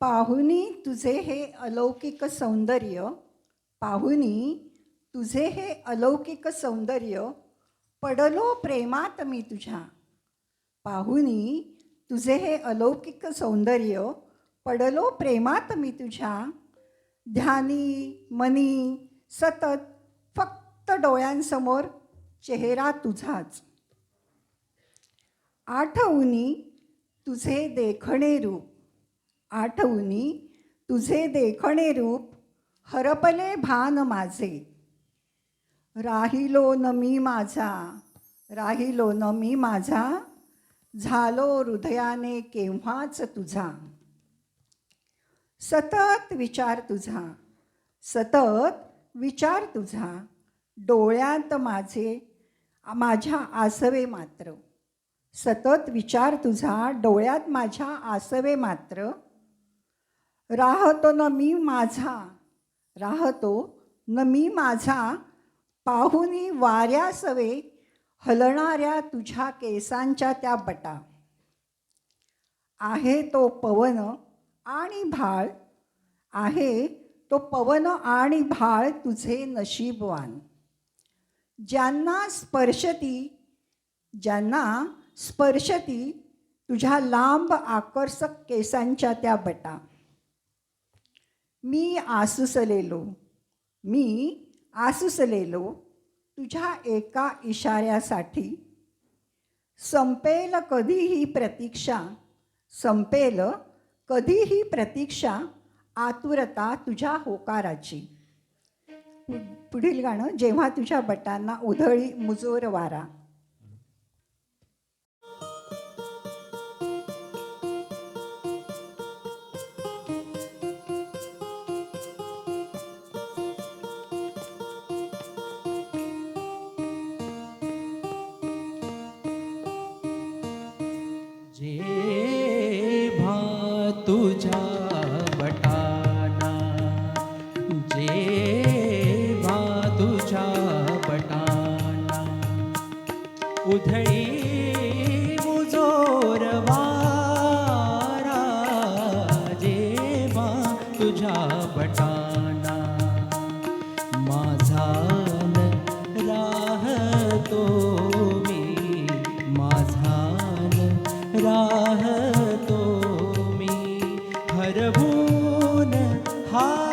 पाहुनी तुझे हे अलौकिक सौंदर्य पाहुनी तुझे हे अलौकिक सौंदर्य पडलो प्रेमात मी तुझ्या. पाहुनी तुझे हे अलौकिक सौंदर्य पडलो प्रेमात मी तुझ्या. ध्यानी मनी सतत फक्त डोळ्यांसमोर चेहरा तुझाच. आठवणी तुझे देखणे रूप. आठवणी तुझे देखणे रूप हरपले भान माझे. राहिलो न मी माझा राहिलो न मी माझा झालो हृदयाने केव्हाच तुझा. सतत विचार तुझा सतत विचार तुझा डोळ्यात माझे माझ्या आसवे मात्र. सतत विचार तुझा डोळ्यात माझ्या आसवे मात्र. राहतो न मी माझा राहतो न मी माझा पाहुनी वाऱ्यासवे हलणाऱ्या तुझ्या केसांच्या त्या बटा. आहे तो पवन आणि भाळ आहे तो पवन आणि भाळ तुझे नशीबवान. ज्यांना स्पर्शती ज्यांना स्पर्शती तुझ्या लांब आकर्षक केसांच्या त्या बटा. मी आसुसलेलो मी आसुसलेलो तुझ्या एका इशाऱ्यासाठी. संपेल कधी ही प्रतीक्षा संपेल कधी ही प्रतीक्षा आतुरता तुझ्या होकाराची. पु- पुढील गाणं जेव्हा तुझ्या बटांना उधळी मुजोर वारा. तुझ्या बटाना जेव्हा तुझ्या बटाना उधळी मुजोर वारा. जेव्हा तुझ्या बटाना हरवून हा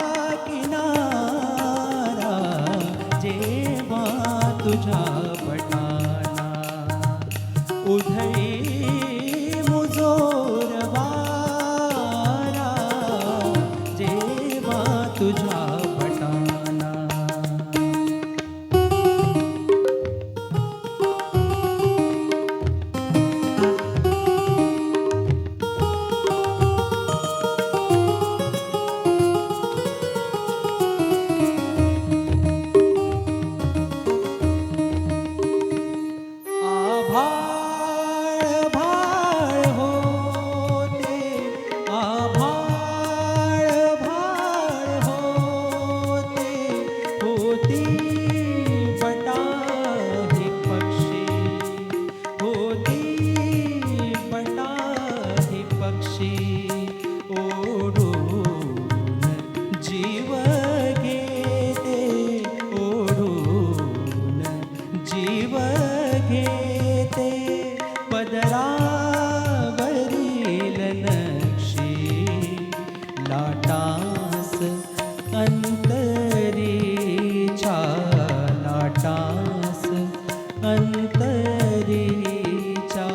अंतरीचा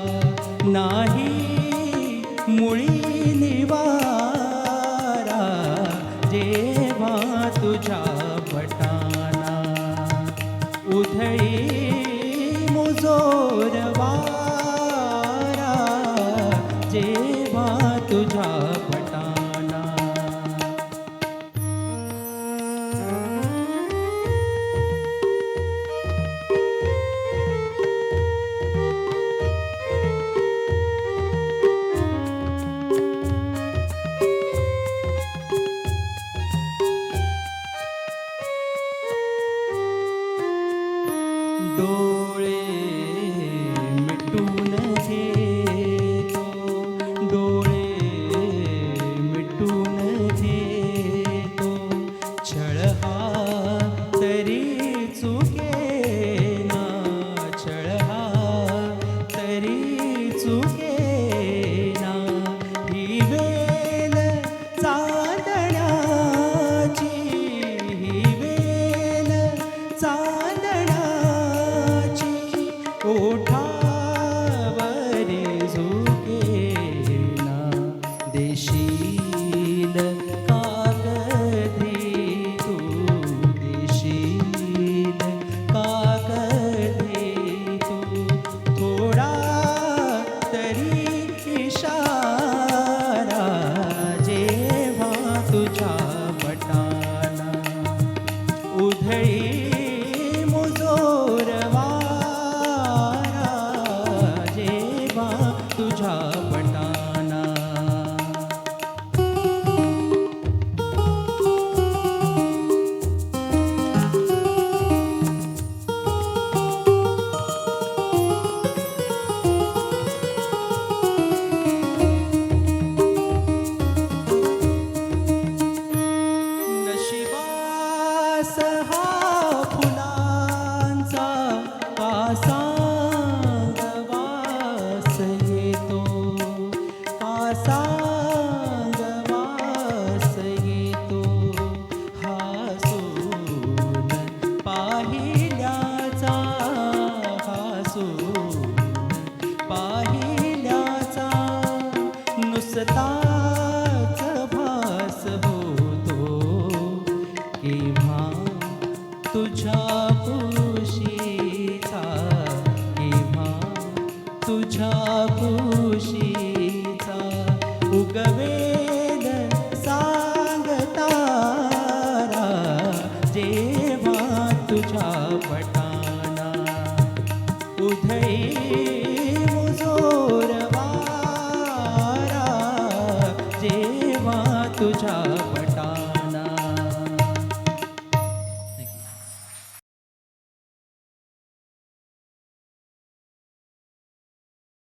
नाही मुळी निवारा जेव्हा तुझ्या भटाना उधळी मुजोरवारा जेव्हा तुझ्या the thought